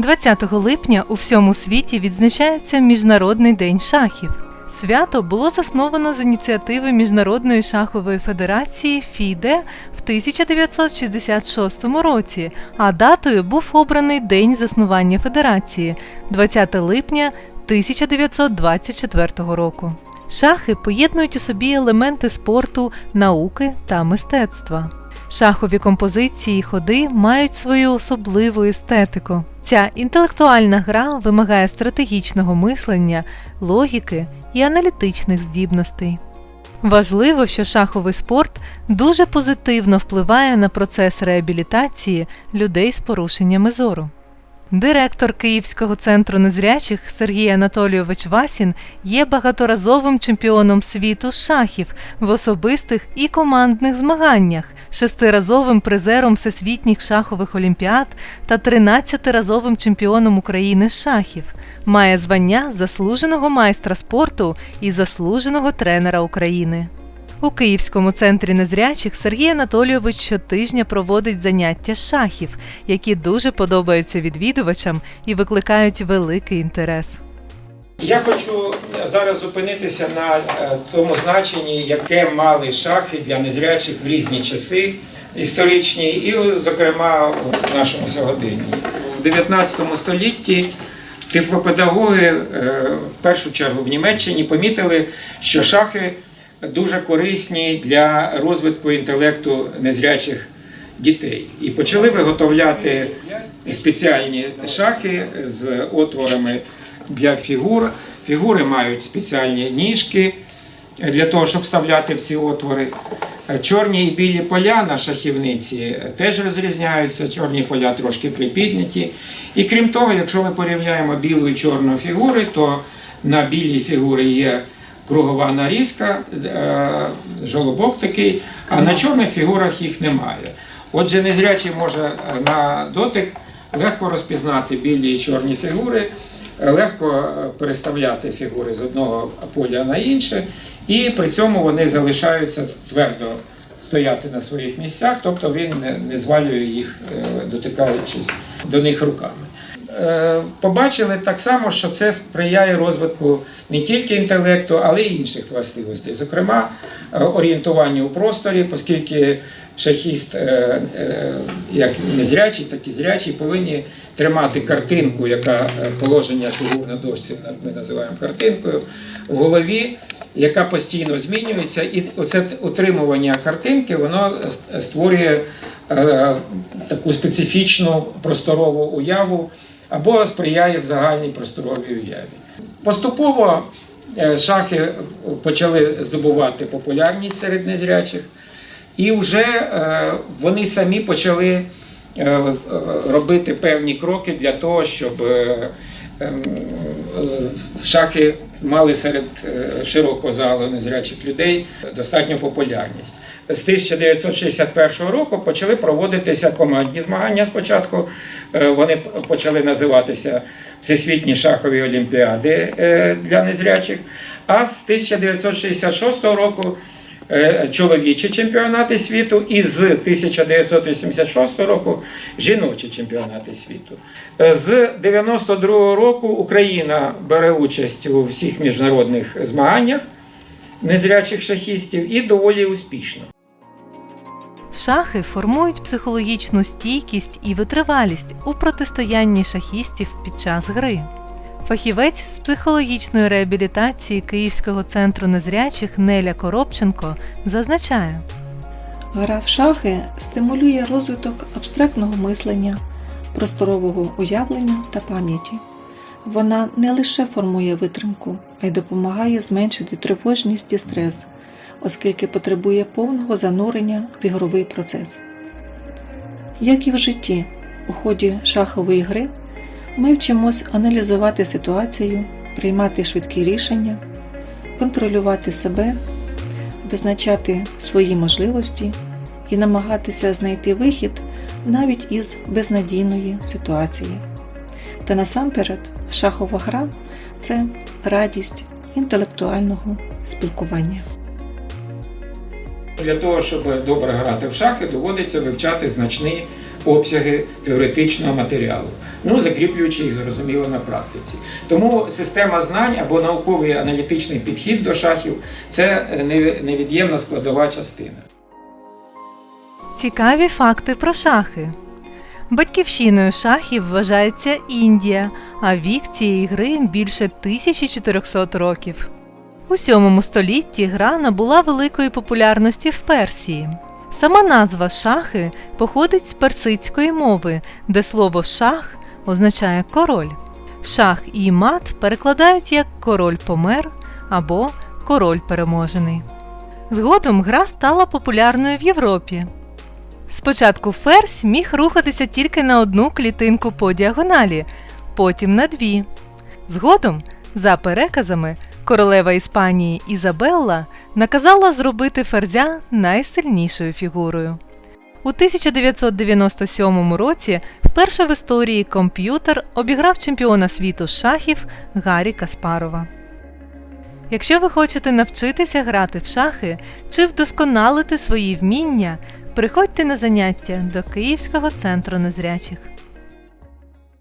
20 липня у всьому світі відзначається Міжнародний день шахів. Свято було засновано з ініціативи Міжнародної шахової федерації ФІДЕ в 1966 році, а датою був обраний день заснування федерації 20 липня 1924 року. Шахи поєднують у собі елементи спорту, науки та мистецтва. Шахові композиції і ходи мають свою особливу естетику. Ця інтелектуальна гра вимагає стратегічного мислення, логіки і аналітичних здібностей. Важливо, що шаховий спорт дуже позитивно впливає на процес реабілітації людей з порушеннями зору. Директор Київського центру незрячих Сергій Анатолійович Васін є багаторазовим чемпіоном світу з шахів в особистих і командних змаганнях, шестиразовим призером всесвітніх шахових олімпіад та 13-разовим чемпіоном України з шахів. Має звання заслуженого майстра спорту і заслуженого тренера України. У Київському центрі незрячих Сергій Анатолійович щотижня проводить заняття шахів, які дуже подобаються відвідувачам і викликають великий інтерес. Я хочу зараз зупинитися на е, тому значенні, яке мали шахи для незрячих в різні часи історичні, і, зокрема, в нашому сьогоденні. В 19 столітті тифлопедагоги е, в першу чергу в Німеччині помітили, що шахи дуже корисні для розвитку інтелекту незрячих дітей. І почали виготовляти спеціальні шахи з отворами для фігур. Фігури мають спеціальні ніжки для того, щоб вставляти всі отвори. Чорні і білі поля на шахівниці теж розрізняються, чорні поля трошки припідняті. І крім того, якщо ми порівняємо білу і чорну фігури, то на білій фігурі є кругова нарізка, е, жолобок такий, а на чорних фігурах їх немає. Отже, незрячий може на дотик легко розпізнати білі і чорні фігури, легко е, переставляти фігури з одного поля на інше, і при цьому вони залишаються твердо стояти на своїх місцях, тобто він не, звалює їх, е, дотикаючись до них руками. Е, Побачили так само, що це сприяє розвитку не тільки інтелекту, але й інших властивостей, зокрема орієнтування орієнтуванню у просторі, оскільки шахіст, е, е, як незрячий, так і зрячий, повинні тримати картинку, яка е, положення фігур на дошці ми називаємо картинкою, в голові, яка постійно змінюється, і оце утримування картинки воно створює таку специфічну просторову уяву або сприяє в загальній просторовій уяві. Поступово шахи почали здобувати популярність серед незрячих, і вже е, вони самі почали е, робити певні кроки для того, щоб е, ем, шахи мали серед широкого залу незрячих людей достатню популярність. З 1961 року почали проводитися командні змагання спочатку. Вони почали називатися Всесвітні шахові олімпіади для незрячих. А з 1966 року чоловічі чемпіонати світу і з 1986 року жіночі чемпіонати світу. Е, З 92 року Україна бере участь у всіх міжнародних змаганнях незрячих шахістів і доволі успішно. Шахи формують психологічну стійкість і витривалість у протистоянні шахістів під час гри. Фахівець з психологічної реабілітації Київського центру незрячих Неля Коробченко зазначає, Гра в шахи стимулює розвиток абстрактного мислення, просторового уявлення та пам'яті. Вона не лише формує витримку, а й допомагає зменшити тривожність і стрес, оскільки потребує повного занурення в ігровий процес. Як і в житті, у ході шахової гри ми вчимось аналізувати ситуацію, приймати швидкі рішення, контролювати себе визначати свої можливості і намагатися знайти вихід навіть із безнадійної ситуації. Та насамперед шахова гра це радість інтелектуального спілкування. Для того, щоб добре грати в шахи, доводиться вивчати значний обсяги теоретичного матеріалу, ну закріплюючи їх зрозуміло на практиці. Тому система знань або науковий аналітичний підхід до шахів це е, невід'ємна складова частина. Цікаві факти про шахи. Батьківщиною шахів вважається Індія, а вік цієї гри більше 1400 років. У 7 столітті гра набула великої популярності в Персії. Сама назва шахи походить з персидської мови, де слово шах означає король. Шах і мат перекладають як король помер або король переможений. Згодом гра стала популярною в Європі. Спочатку ферзь міг рухатися тільки на одну клітинку по діагоналі, потім на дві. Згодом, за переказами, королева Іспанії Ізабелла наказала зробити ферзя найсильнішою фігурою. У 1997 році вперше в історії комп'ютер обіграв чемпіона світу шахів Гаррі Каспарова. Якщо ви хочете навчитися грати в шахи чи вдосконалити свої вміння, приходьте на заняття до Київського центру незрячих.